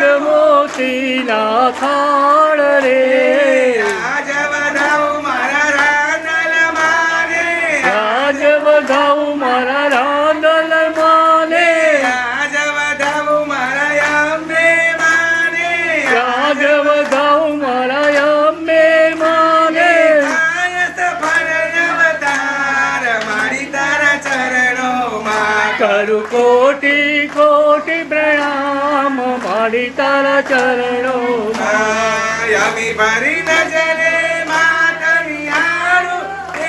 માટીના થાળ રે. આજ વધાવું મારા રાંદલ મારે રાજ વધાવું મારા રાંદલ માને. આજ વધાવું મારા અંબે મારે રાજ વધાવું મારા અંબે માને. ફળ અવતાર મારી તારા ચરણોમાં. કરું કોટી કોટી મારી તારા ચરણો. યમી ભરી નજરે માતની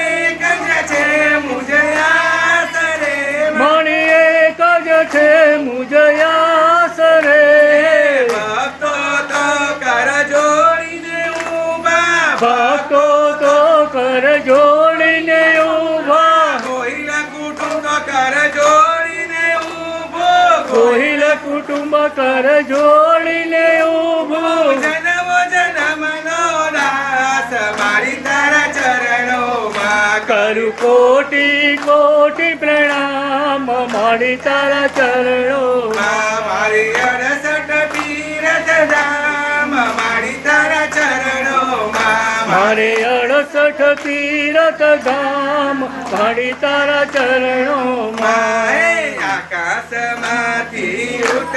એક જ છે મુજયા સરે મણી એક જ છે મુજયાસ રે ભક્તો તો કર જોડીને ઊભા. ભક્તો તો કર જોડીને કુટુંબ કર જોડીને ઊભું. જન્મ જન્મનો દાસ મારી તારા ચરણોમાં કરું કોટી કોટી પ્રણામ મારી તારા ચરણોમાં. મારી અડસઠ તીરથ ધામ મારી તારા ચરણોમાં. મારે અડસઠ તીરથ ધામ મારી તારા ચરણોમાં. આકાશમાંથી